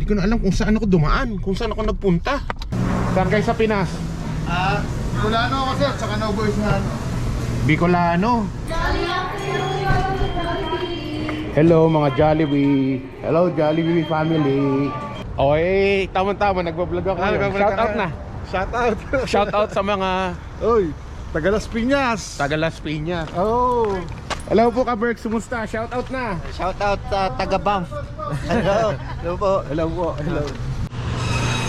Hindi ko na alam kung saan ako dumaan, kung saan ako nagpunta. Saan kayo sa Pinas? Ah, na ako sir, tsaka no boys na ano. Bicolano. Hello mga Jollibee. Hello Jollibee family. Okay, tama-tama nagbablog ako. Ah, nagbablog Shout out na. na. Shout out. Shout out sa mga Oy, taga Las Piñas. taga Las Piñas. Oh. Hello po ka Berks, kumusta? Shout out na. Shout out sa taga Banff. Hello. Hello po. Hello po. Hello.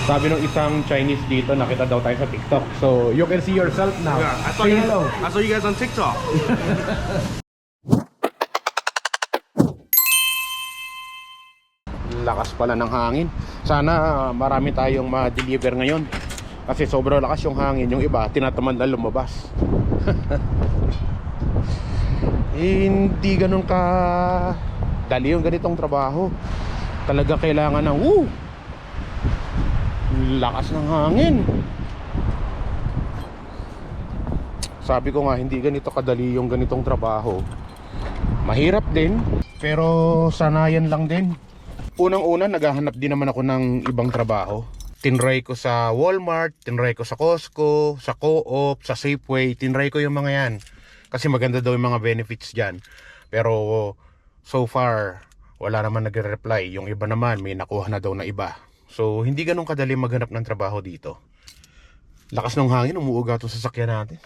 Sabi ng isang Chinese dito, nakita daw tayo sa TikTok. So, you can see yourself now. I saw Say you. hello. I saw you guys on TikTok. Lakas pala ng hangin. Sana ah, marami tayong ma-deliver ngayon. Kasi sobrang lakas yung hangin. Yung iba, tinatamad na lumabas. Eh, Hindi ganun ka dali yung ganitong trabaho. Talaga kailangan ng woo! Lakas ng hangin. Sabi ko nga, hindi ganito kadali yung ganitong trabaho. Mahirap din, pero sanayan lang din. Unang-una, naghahanap din naman ako ng ibang trabaho. Tinry ko sa Walmart, tinry ko sa Costco, sa Co-op, sa Safeway, tinry ko yung mga yan. Kasi maganda daw yung mga benefits dyan. Pero so far, wala naman nagre-reply. Yung iba naman, may nakuha na daw na iba. So, hindi ganun kadali maghanap ng trabaho dito. Lakas ng hangin, umuuga itong sasakyan natin.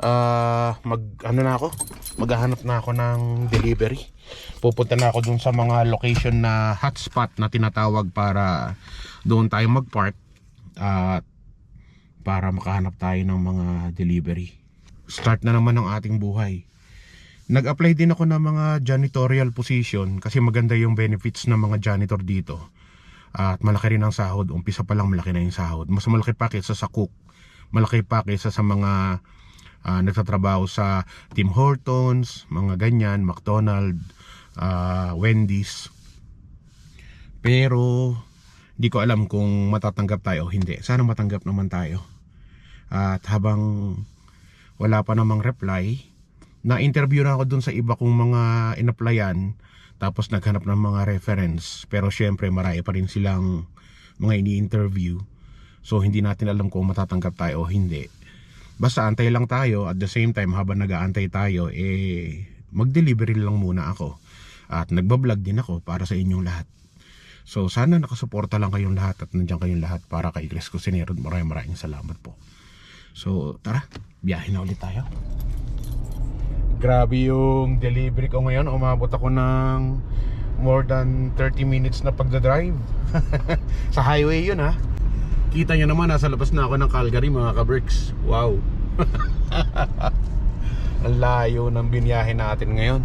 Ah, mag ano na ako? Maghahanap na ako ng delivery. Pupunta na ako dun sa mga location na hotspot na tinatawag para doon tayo mag-park at para makahanap tayo ng mga delivery. Start na naman ang ating buhay. Nag-apply din ako ng mga janitorial position kasi maganda yung benefits ng mga janitor dito. At malaki rin ang sahod. Umpisa pa lang malaki na yung sahod. Mas malaki pa kaysa sa cook. Malaki pa kaysa sa mga ah, nagtatrabaho sa Tim Hortons, mga ganyan, McDonald's, ah, Wendy's. Pero di ko alam kung matatanggap tayo o hindi. Sana matanggap naman tayo. At habang wala pa namang reply, na-interview na ako dun sa iba kong mga inaplayan tapos naghanap ng mga reference pero syempre marami pa rin silang mga ini-interview so hindi natin alam kung matatanggap tayo o hindi basta antay lang tayo at the same time habang nag-aantay tayo eh mag-delivery lang muna ako at nagbablog din ako para sa inyong lahat so sana nakasuporta lang kayong lahat at nandiyan kayong lahat para kay Chris Cusinero maraming maraming salamat po so tara biyahe na ulit tayo Grabe yung delivery ko ngayon. Umabot ako ng more than 30 minutes na pagdadrive. sa highway yun ha. Kita nyo naman, nasa labas na ako ng Calgary mga ka-bricks. Wow. Ang layo ng binyahe natin ngayon.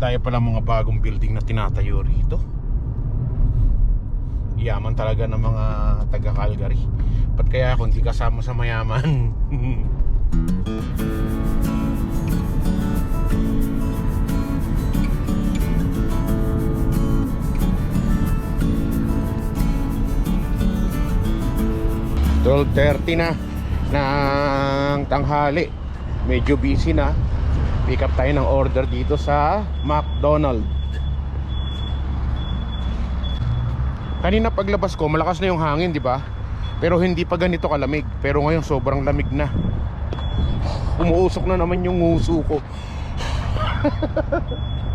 Tayo pala mga bagong building na tinatayo rito. Yaman talaga ng mga taga Calgary. Ba't kaya ako hindi kasama sa mayaman? Twelve thirty na ng tanghali. Medyo busy na. Pick up tayo ng order dito sa McDonald. Kanina paglabas ko, malakas na yung hangin, di ba? Pero hindi pa ganito kalamig. Pero ngayon sobrang lamig na. Umuusok na naman yung nguso ko.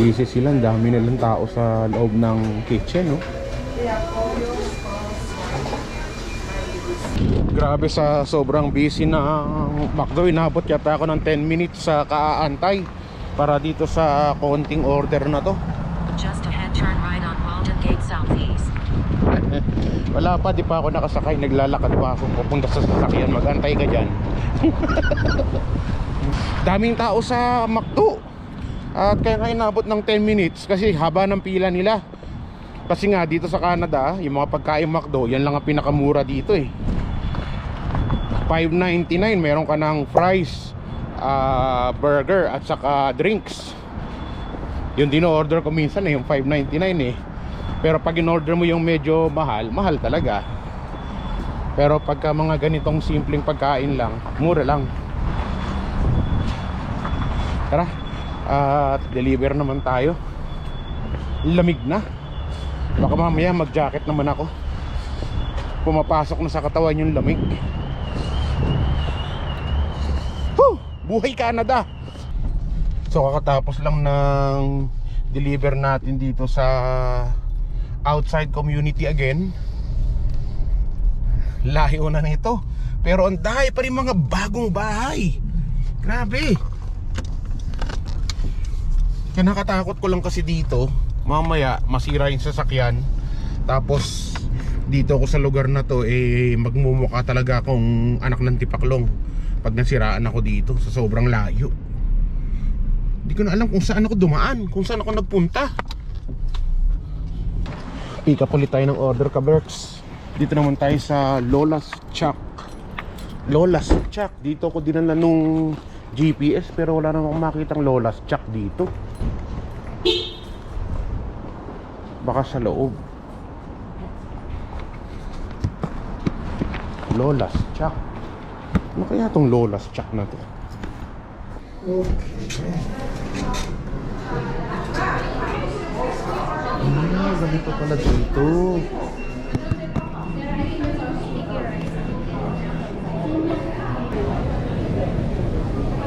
Busy sila, ang dami nilang tao sa loob ng kitchen, no? Grabe sa sobrang busy na McDo, inabot yata ako ng 10 minutes sa kaaantay para dito sa konting order na to. Just ahead, turn right on Walden Gate Southeast. Wala pa, di pa ako nakasakay, naglalakad pa ako papunta sa sasakyan, magantay ka dyan. Daming tao sa McDo. At kaya nga inabot ng 10 minutes kasi haba ng pila nila. Kasi nga dito sa Canada, yung mga pagkain McDo, yan lang ang pinakamura dito eh. 5.99 meron ka ng fries, ah, burger at saka drinks. Yung dino-order ko minsan eh, yung 5.99 eh. Pero pag in-order mo yung medyo mahal, mahal talaga. Pero pagka mga ganitong simpleng pagkain lang, mura lang. Tara, at deliver naman tayo. Lamig na. Baka mamaya mag-jacket naman ako. Pumapasok na sa katawan yung lamig. Whew! Buhay Canada! So kakatapos lang ng deliver natin dito sa outside community again. Layo na nito. Pero ang dahil pa rin mga bagong bahay. Grabe. Kaya nakatakot ko lang kasi dito, mamaya masira yung sasakyan. Tapos dito ako sa lugar na to eh magmumukha talaga akong anak ng tipaklong pag nasiraan ako dito sa sobrang layo. Hindi ko na alam kung saan ako dumaan, kung saan ako nagpunta. Pick up ulit tayo ng order ka, Berks. Dito naman tayo sa Lola's Chuck. Lola's Chuck. Dito ko dinala nung GPS pero wala namang makitang Lola's Chuck dito. Baka sa loob. Lola's Chuck. Ano kaya tong Lola's Chuck na to? Ah, ganito pala dito.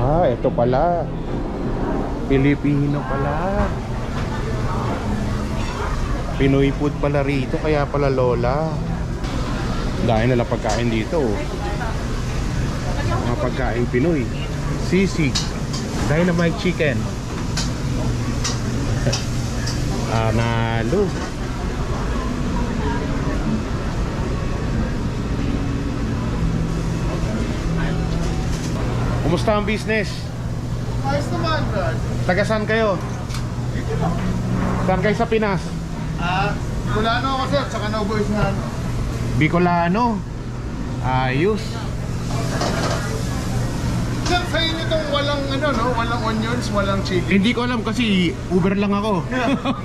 Ah, ito pala. Pilipino pala. Pinoy food pala rito, kaya pala lola. Dahil nalang pagkain dito. oh. Mga pagkain Pinoy. Sisig. Dynamite chicken. Analo. Kumusta ang business? Ayos naman, Brad. Taga saan kayo? Saan kayo sa Pinas? Ah, Bicolano ako sir, tsaka no boys na ano. Bicolano. Ayos. Sir, sa inyo itong walang ano, no? Walang onions, walang chili. Hindi ko alam kasi Uber lang ako.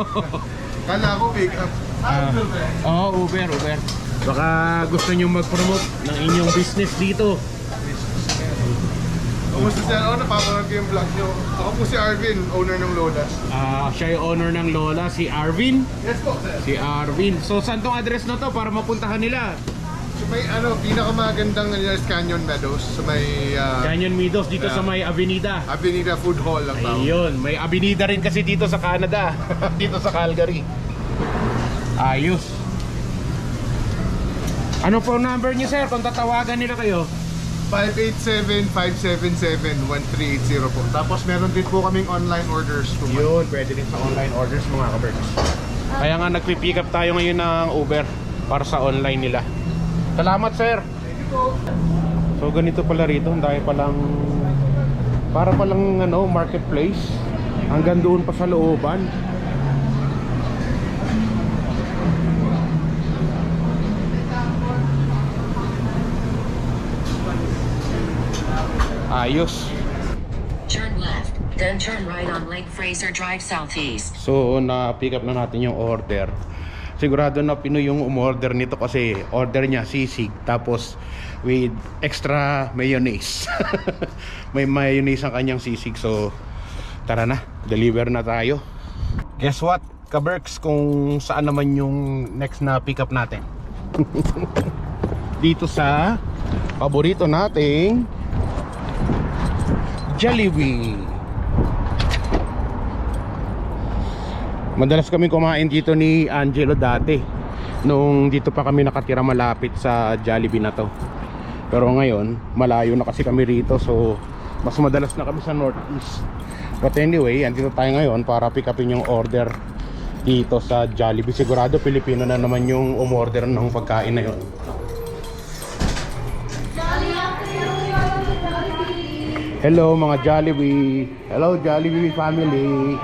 Kala ko pick up. Ah, Uber ba? Oo, Uber, Uber. Baka gusto nyo mag-promote ng inyong business dito. Kumusta sir? Oo, napapanood ko yung vlog nyo. Ako po si Arvin, owner ng Lolas. Ah, siya yung owner ng Lola, si Arvin. Yes po, sir. Si Arvin. So, saan tong address na to para mapuntahan nila? So may ano, pinakamagandang ano, is Canyon Meadows. So may ah, Canyon Meadows dito sa may Avenida. Avenida Food Hall ang tawag. Ayun, may Avenida rin kasi dito sa Canada. dito sa Calgary. Ayos. Ano po number niyo sir kung tatawagan nila kayo? 587-577-1380 po. Tapos meron din po kaming online orders. po. Yun, pwede rin sa online orders mga kaberks. Kaya nga nagpi-pick up tayo ngayon ng Uber para sa online nila. Salamat sir. So ganito pala rito, ang dahil palang para palang ano, marketplace. Hanggang doon pa sa looban. Ayos. Turn left, then turn right on Lake Fraser Drive Southeast. So na-pick up na natin yung order. Sigurado na Pinoy yung umorder nito kasi order niya sisig tapos with extra mayonnaise. May mayonnaise ang kanyang sisig so tara na, deliver na tayo. Guess what? Kaberks kung saan naman yung next na pick up natin. Dito sa paborito nating Jollibee. Madalas kami kumain dito ni Angelo dati. Nung dito pa kami nakatira malapit sa Jollibee na to. Pero ngayon, malayo na kasi kami rito So, mas madalas na kami sa Northeast. But anyway, andito tayo ngayon para pick upin yung order dito sa Jollibee. Sigurado Pilipino na naman yung umorder ng pagkain na yun Hello mga Jollibee Hello Jollibee family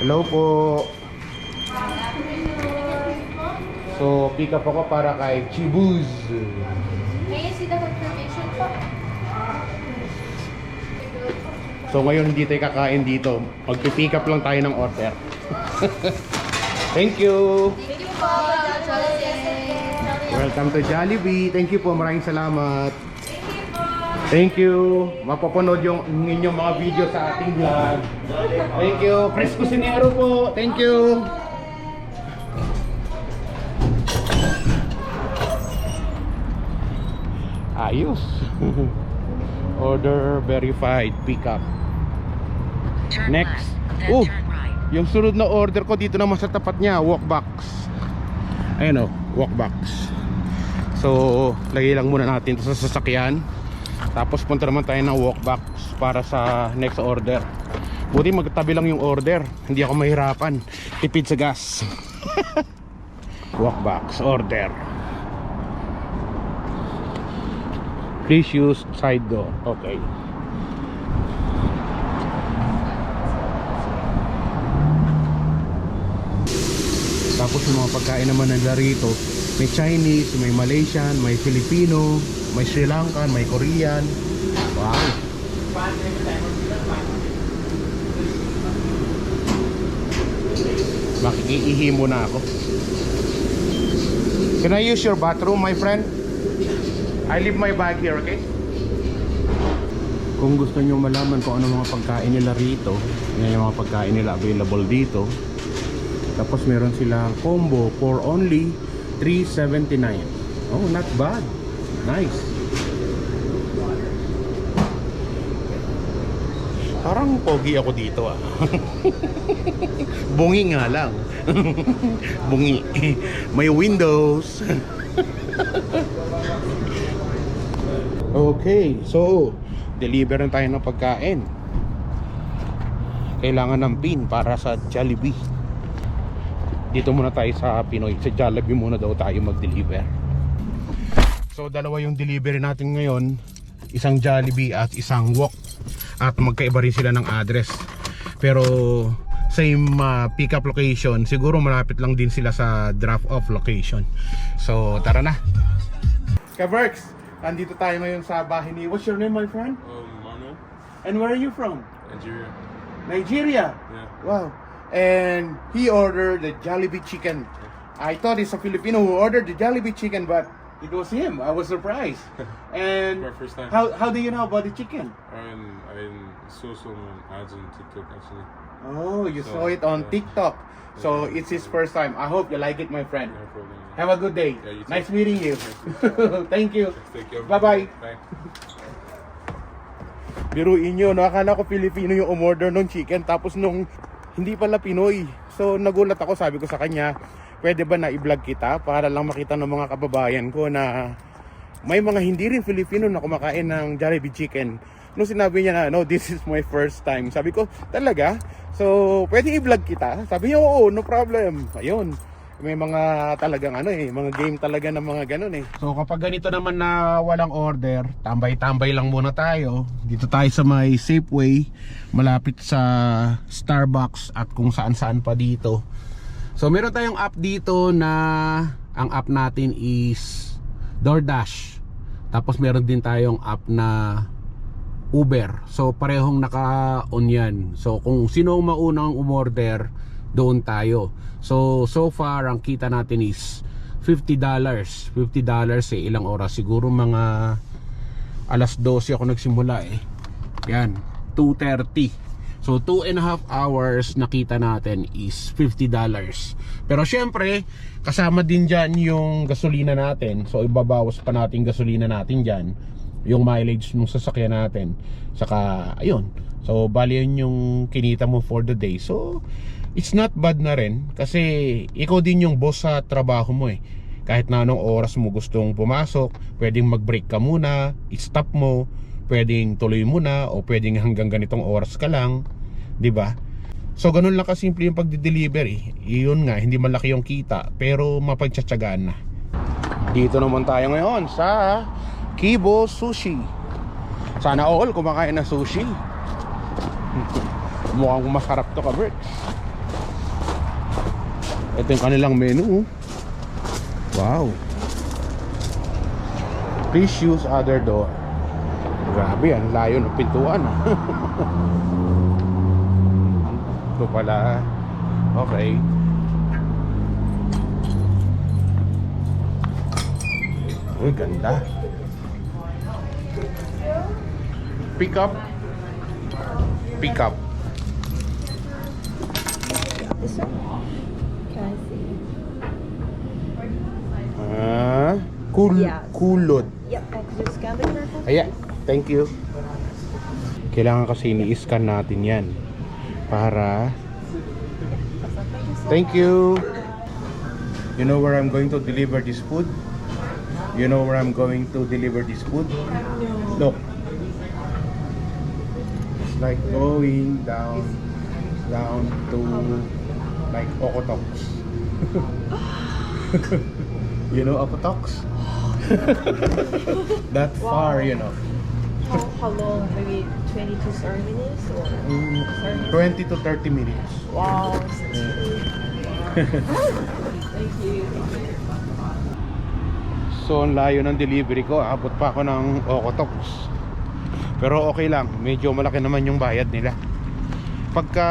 Hello po So pick up ako para kay Chibuz May I see the confirmation po? So ngayon hindi tayo kakain dito Magpipick up lang tayo ng order Thank you Thank you po. Welcome to Jollibee. Thank you po. Maraming salamat. Thank you. Mapapanood yung inyong mga video sa ating vlog. Thank you. Chris Cusinero po. Thank you. Ayos. Order verified. Pick up. Turn Next. Oh. Yung sunod na order ko dito naman sa tapat niya, walk box. Ayun oh, walk box. So, lagay lang muna natin sa sasakyan. Tapos punta naman tayo ng walk box para sa next order. Buti magtabi lang yung order. Hindi ako mahirapan. Tipid sa gas. walk box order. Please use side door. Okay. Tapos yung mga pagkain naman nila rito, may Chinese, may Malaysian, may Filipino, may Sri Lankan, may Korean. Wow. Makikiihi muna ako. Can I use your bathroom, my friend? I leave my bag here, okay? Kung gusto nyo malaman kung ano mga pagkain nila rito, yan yung mga pagkain nila available dito. Tapos meron silang combo for only 379. Oh, not bad. Nice. Parang pogi ako dito ah. Bungi nga lang. Bungi. May windows. okay, so deliver na tayo ng pagkain. Kailangan ng pin para sa Jollibee dito muna tayo sa Pinoy sa Jollibee muna daw tayo mag-deliver so dalawa yung delivery natin ngayon isang Jollibee at isang Wok at magkaiba rin sila ng address pero same uh, pick up location siguro malapit lang din sila sa drop off location so tara na Kaverks andito tayo ngayon sa bahay ni what's your name my friend? Um, Mano, and where are you from? Nigeria. Nigeria Yeah. Wow. And he ordered the Jollibee chicken. I thought it's a Filipino who ordered the Jollibee chicken, but it was him. I was surprised. And My first time. how how do you know about the chicken? And I saw some ads on TikTok actually. Oh, you So, saw it on yeah. TikTok. So Yeah. it's his first time. I hope you like it, my friend. No problem. Have a good day. Yeah, you too. nice meeting you. Thank you. Take care. Bye-bye. Bye. Biruin nyo, no? Akala ko Filipino yung umorder ng chicken tapos nung hindi pala Pinoy. So nagulat ako, sabi ko sa kanya, pwede ba na i-vlog kita para lang makita ng mga kababayan ko na may mga hindi rin Filipino na kumakain ng Jollibee chicken. Nung sinabi niya na, no, this is my first time. Sabi ko, talaga? So, pwede i-vlog kita? Sabi niya, oo, no problem. Ayun. May mga talagang ano eh, mga game talaga ng mga ganun eh. So kapag ganito naman na walang order, tambay-tambay lang muna tayo. Dito tayo sa may Safeway, malapit sa Starbucks at kung saan-saan pa dito. So meron tayong app dito na ang app natin is DoorDash. Tapos meron din tayong app na Uber. So parehong naka-on yan. So kung sino ang maunang umorder, doon tayo. So so far ang kita natin is $50. $50 eh ilang oras siguro mga alas 12 ako nagsimula eh. Yan, 2.30. So 2 and a half hours nakita natin is $50. Pero syempre, kasama din dyan yung gasolina natin. So ibabawas pa natin gasolina natin dyan. Yung mileage ng sasakyan natin. Saka, ayun. So bali yun yung kinita mo for the day. So it's not bad na rin. Kasi ikaw din yung boss sa trabaho mo eh kahit na anong oras mo gustong pumasok, pwedeng mag-break ka muna, i-stop mo, pwedeng tuloy mo na o pwedeng hanggang ganitong oras ka lang, 'di ba? So ganun lang kasimple yung pagde-deliver eh. Iyon nga, hindi malaki yung kita, pero mapagtsatsagaan na. Dito naman tayo ngayon sa Kibo Sushi. Sana all kumakain ng sushi. Mukhang masarap to ka, Bert. Ito yung kanilang menu. Wow. Please use other door. Grabe, ang layo ng pintuan. Ito pala. Okay. Uy, ganda. Pick up. Pick up. This one? Can I see? Ah, kul Yes. kulot. Yep, I could scan the QR code. Thank you. Kailangan kasi ni-scan natin yan. Para... Thank you. You know where I'm going to deliver this food? You know where I'm going to deliver this food? No. It's like going down, down to like Okotox. you know Okotox? that far, you know. How, how long? Maybe 20 to 30 minutes? Or Mm, 20 to 30 minutes. Wow. Thank you. So, ang layo ng delivery ko. Abot pa ako ng Okotox. Pero okay lang. Medyo malaki naman yung bayad nila. Pagka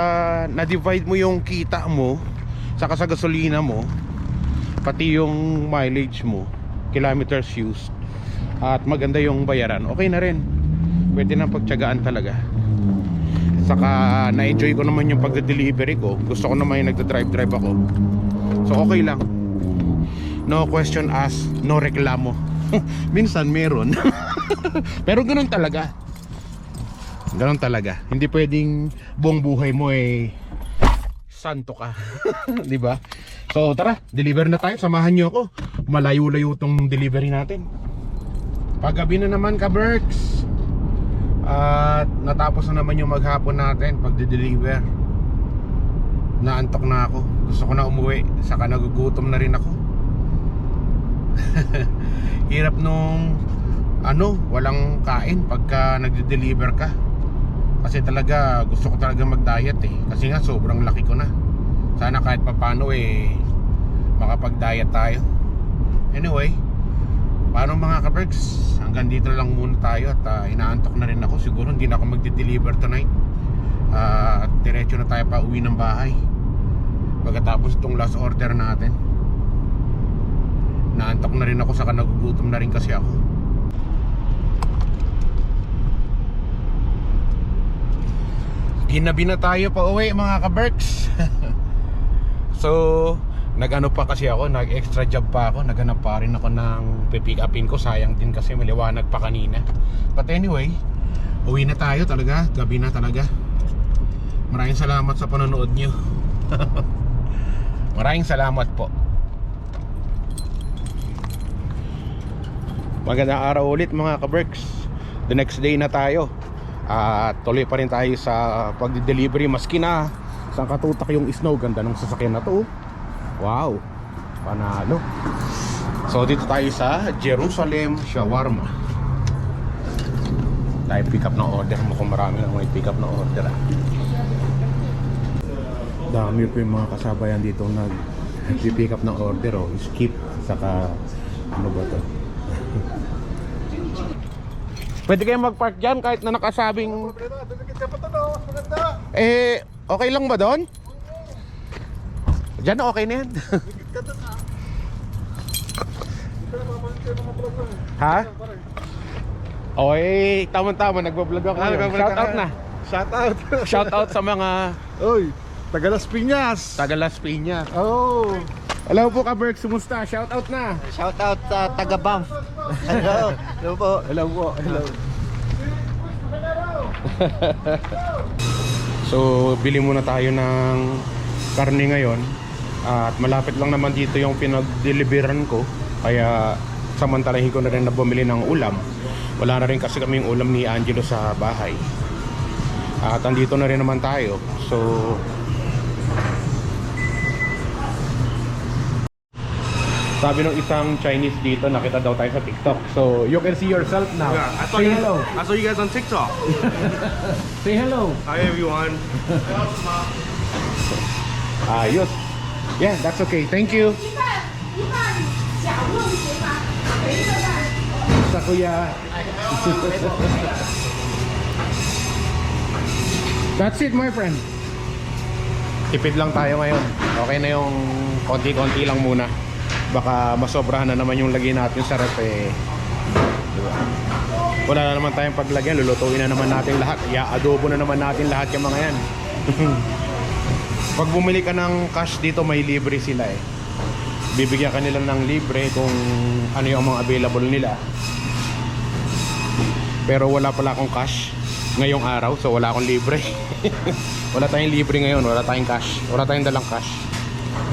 na-divide mo yung kita mo, saka sa gasolina mo, pati yung mileage mo, kilometers used, at maganda yung bayaran, okay na rin. Pwede na pagtyagaan talaga. Saka na-enjoy ko naman yung pagda-delivery ko. Gusto ko naman yung nagda-drive-drive ako. So okay lang. No question asked, no reklamo. Minsan meron. Pero ganun talaga. Ganun talaga. Hindi pwedeng buong buhay mo eh santo ka. 'Di ba? So tara, deliver na tayo. Samahan niyo ako. Malayo-layo tong delivery natin. Paggabi na naman ka, Berks. At natapos na naman yung maghapon natin pagde-deliver. Naantok na ako. Gusto ko na umuwi. Saka nagugutom na rin ako. Hirap nung ano, walang kain pagka nagde-deliver ka. Kasi talaga gusto ko talaga mag-diet eh. Kasi nga sobrang laki ko na. Sana kahit papano eh makapag-diet tayo. Anyway, paano mga kabergs? Hanggang dito lang muna tayo at ah, inaantok na rin ako. Siguro hindi na ako magde-deliver tonight. Ah, at diretso na tayo pa uwi ng bahay. Pagkatapos itong last order natin. Naantok na rin ako saka nagugutom na rin kasi ako. Ginabi na tayo pa uwi mga kaberks. so, nagano pa kasi ako, nag extra job pa ako, naghanap pa rin ako ng pipick upin ko, sayang din kasi maliwanag pa kanina. But anyway, uwi na tayo talaga, gabi na talaga. Maraming salamat sa panonood nyo. Maraming salamat po. Magandang araw ulit mga kaberks The next day na tayo At tuloy pa rin tayo sa pagdi-delivery Maski na Saan katutak yung snow Ganda ng sasakyan na to oh. Wow. Panalo. So dito tayo sa Jerusalem Shawarma. Tayo pick up ng order. Mukhang marami na may pick up ng order ah. Dami po yung mga kasabayan dito nag pick up ng order oh. Skip Saka ano ba to? Pwede kayong mag-park dyan kahit na nakasabing... Eh, okay lang ba doon? Diyan okay na yan. ha? Okay, tama-tama, nagbablog ako. Ah, ngayon. Shout out na. Shout out. Shout out sa mga Oy, taga Las Piñas. taga Las Piñas. Oh. Hello po ka Berk, sumusta? Shout out na. Shout out sa taga Banff. Hello. Hello po. Hello po, hello. so, bili muna tayo ng karne ngayon. At malapit lang naman dito yung pinag-deliveran ko. Kaya samantalahin ko na rin na bumili ng ulam. Wala na rin kasi kami yung ulam ni Angelo sa bahay. At andito na rin naman tayo. So, sabi ng isang Chinese dito, nakita daw tayo sa TikTok. So, you can see yourself now. I saw Say you. hello. I saw you guys on TikTok. Say hello. Hi everyone. Ayos. Yeah, that's okay. Thank you. Sa kuya. That's it, my friend. Tipid lang tayo ngayon. Okay na yung konti-konti lang muna. baka masobrahan na naman yung lagay natin sa ref eh. Diba? Wala na naman tayong paglagyan, lulutuin na naman natin lahat. Ya, adobo na naman natin lahat yung mga yan. Pag bumili ka ng cash dito, may libre sila eh. Bibigyan ka nila ng libre kung ano yung mga available nila. Pero wala pala akong cash ngayong araw, so wala akong libre. wala tayong libre ngayon, wala tayong cash. Wala tayong dalang cash.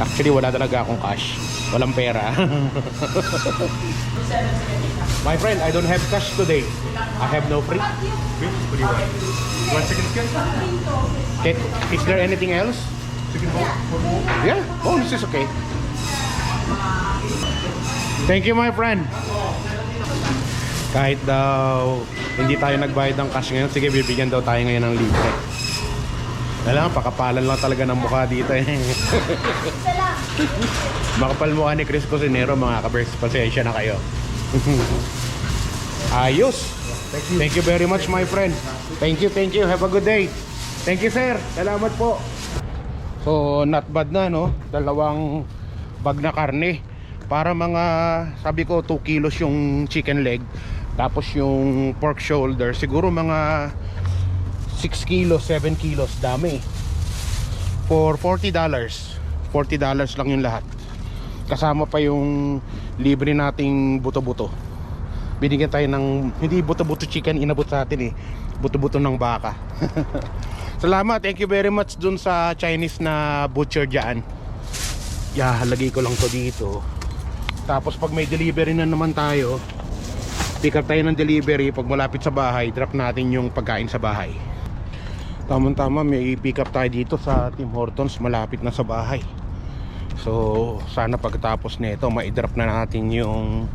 Actually, wala talaga akong cash. Walang pera. My friend, I don't have cash today. I have no free. What do you want? You want chicken skin? Okay. Is there anything else? Yeah. Oh, this is okay. Thank you, my friend. Kahit daw hindi tayo nagbayad ng cash ngayon, sige, bibigyan daw tayo ngayon ng libre. Alam, pakapalan lang talaga ng mukha dito eh. Makapal mukha ni Chris Cosinero, mga kabers. Pasensya na kayo. Ayos. Thank you very much, my friend. Thank you, thank you. Have a good day. Thank you, sir. Salamat po. So, not bad na, no? Dalawang bag na karne. Para mga, sabi ko, 2 kilos yung chicken leg. Tapos yung pork shoulder, siguro mga 6 kilos, 7 kilos. Dami. For $40. $40 lang yung lahat. Kasama pa yung libre nating buto-buto. Binigyan tayo ng, hindi buto-buto chicken, inabot sa atin eh. Buto-buto ng baka. Salamat, thank you very much dun sa Chinese na butcher dyan. Yeah, halagay ko lang to dito. Tapos pag may delivery na naman tayo, pick up tayo ng delivery. Pag malapit sa bahay, drop natin yung pagkain sa bahay. Tamang tama, may pick up tayo dito sa Tim Hortons, malapit na sa bahay. So, sana pagkatapos nito, ma-drop na natin yung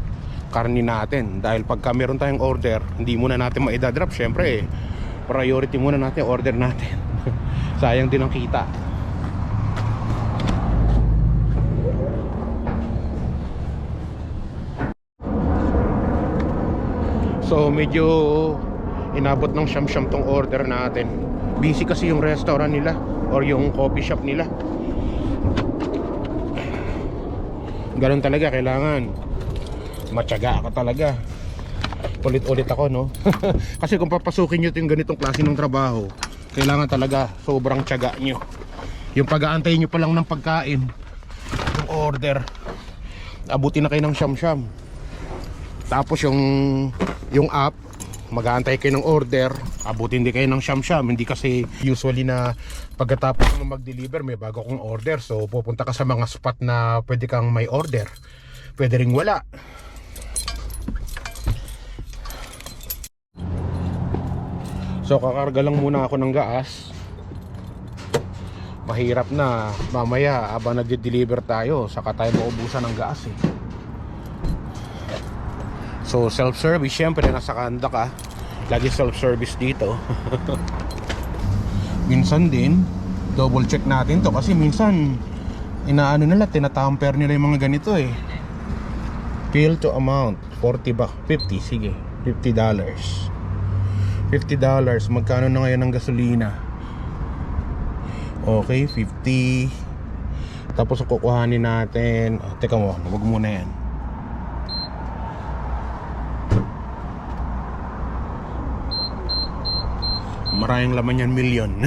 karni natin. Dahil pagka meron tayong order, hindi muna natin ma-drop. Syempre, eh, priority muna natin order natin. Sayang din ang kita. So medyo inabot ng siyam-siyam tong order natin. Busy kasi yung restaurant nila or yung coffee shop nila. Ganun talaga kailangan matyaga ka talaga. Ulit-ulit ako no. kasi kung papasukin nyo yung ganitong klase ng trabaho, kailangan talaga sobrang tiyaga nyo. Yung pag-aantay nyo pa lang ng pagkain, yung order, abutin na kayo ng siyam-siyam. Tapos yung yung app, mag-aantay kayo ng order, abutin din kayo ng siyam-siyam. Hindi kasi usually na pagkatapos mo mag-deliver, may bago kong order. So pupunta ka sa mga spot na pwede kang may order. Pwede ring wala. So kakarga lang muna ako ng gas. Mahirap na mamaya habang nagde-deliver tayo, saka tayo maubusan ng gas eh. So self-service syempre nasa kanda ka. Lagi self-service dito. minsan din double check natin to kasi minsan inaano nila tinatamper nila yung mga ganito eh. Bill to amount 40 ba 50 sige 50 dollars 50 dollars magkano na ngayon ang gasolina okay 50 tapos kukuhanin natin oh, teka mo wag muna yan Maraming laman yan, million.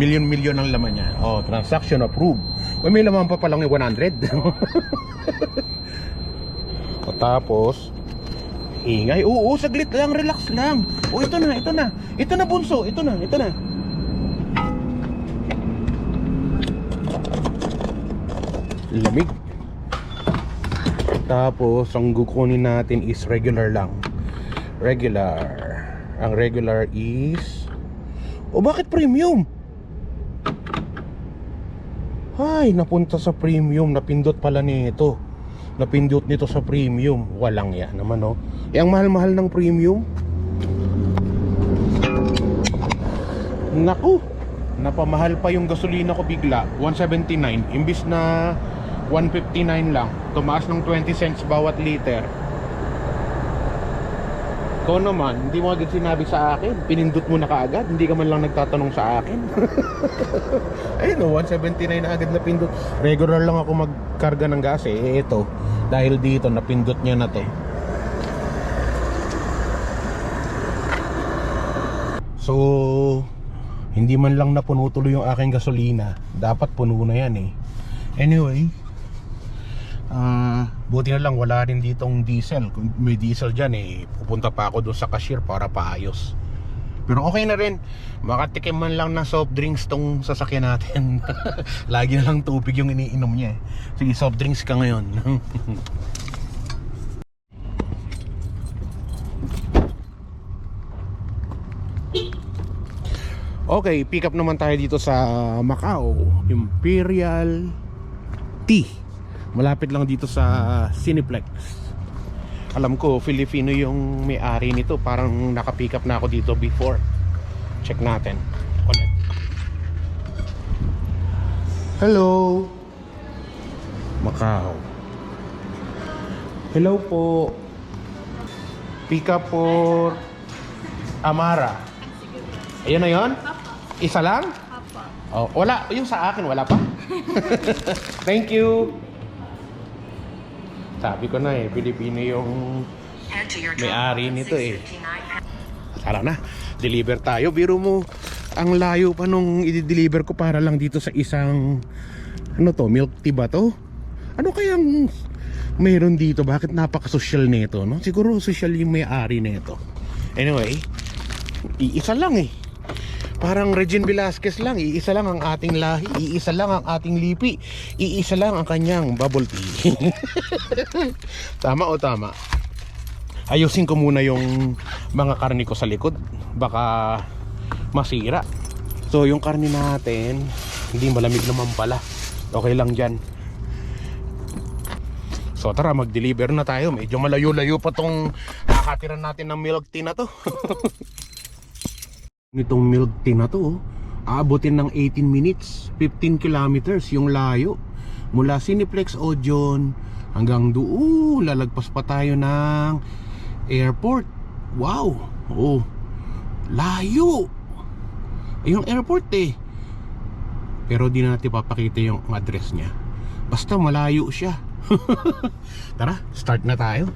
million million ang laman yan. Oh, transaction approved. Uy, may laman pa palang yung 100. o tapos, ingay. Oo, saglit lang, relax lang. O ito na, ito na. Ito na bunso, ito na, ito na. Lamig. Tapos, ang kukunin natin is regular lang regular ang regular is o bakit premium ay napunta sa premium napindot pala nito napindot nito sa premium. Walang yan naman no eh, ang mahal-mahal ng premium. Naku! Napamahal pa yung gasolina ko bigla. 179 imbis na 159 lang. Tumaas ng 20 cents bawat liter Ikaw naman, hindi mo agad sinabi sa akin. Pinindot mo na kaagad. Hindi ka man lang nagtatanong sa akin. Ayun o, 179 na agad na pindot. Regular lang ako magkarga ng gas eh. Eh, Ito, dahil dito, napindot niya na to. So, hindi man lang napuno tuloy yung aking gasolina. Dapat puno na yan eh. Anyway, Ah, buti na lang wala rin ditong diesel. Kung may diesel diyan eh, pupunta pa ako doon sa cashier para paayos. Pero okay na rin. Makatikim man lang ng soft drinks tong sasakyan natin. Lagi na lang tubig yung iniinom niya eh. Sige, soft drinks ka ngayon. okay, pick up naman tayo dito sa Macau. Imperial Tea malapit lang dito sa Cineplex. Alam ko Filipino yung may-ari nito. Parang nakapick up na ako dito before. Check natin. Connect. Hello. Macau. Hello po. Pick up for Amara. Ayun na yon isa lang? Oh, wala. Yung sa akin wala pa. Thank you sabi ko na eh, Pilipino yung May-ari nito eh. 659 Tara na, deliver tayo. Biro mo, ang layo pa nung i-deliver ko para lang dito sa isang, ano to, milk tea ba to? Ano kayang meron dito? Bakit napaka-social nito, no? Siguro social yung may-ari nito. Anyway, iisa lang eh. Parang Regine Velasquez lang, iisa lang ang ating lahi, iisa lang ang ating lipi, iisa lang ang kanyang bubble tea. tama o tama? ayusin ko muna yung mga karne ko sa likod. Baka masira. So yung karne natin hindi malamig naman pala. Okay lang dyan. So tara mag deliver na tayo. Medyo malayo layo pa tong nakatiran natin ng milk tea na to nitong milk tea na to oh, aabutin ng 18 minutes 15 kilometers yung layo. Mula Cineplex Odeon hanggang doon lalagpas pa tayo ng airport. Wow! Oh layo! Yung airport eh. Pero di na natin papakita yung address niya. Basta malayo siya. Tara start na tayo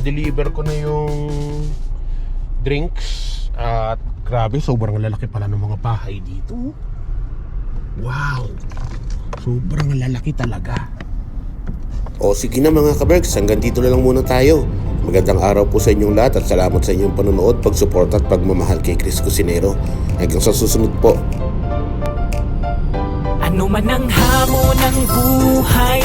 na-deliver ko na yung drinks at grabe sobrang lalaki pala ng mga bahay dito wow sobrang lalaki talaga O sige na mga kabergs, hanggang dito na lang muna tayo. Magandang araw po sa inyong lahat at salamat sa inyong panonood, pagsuporta at pagmamahal kay Chris Cusinero. Hanggang sa susunod po. Ano man ang hamon ng buhay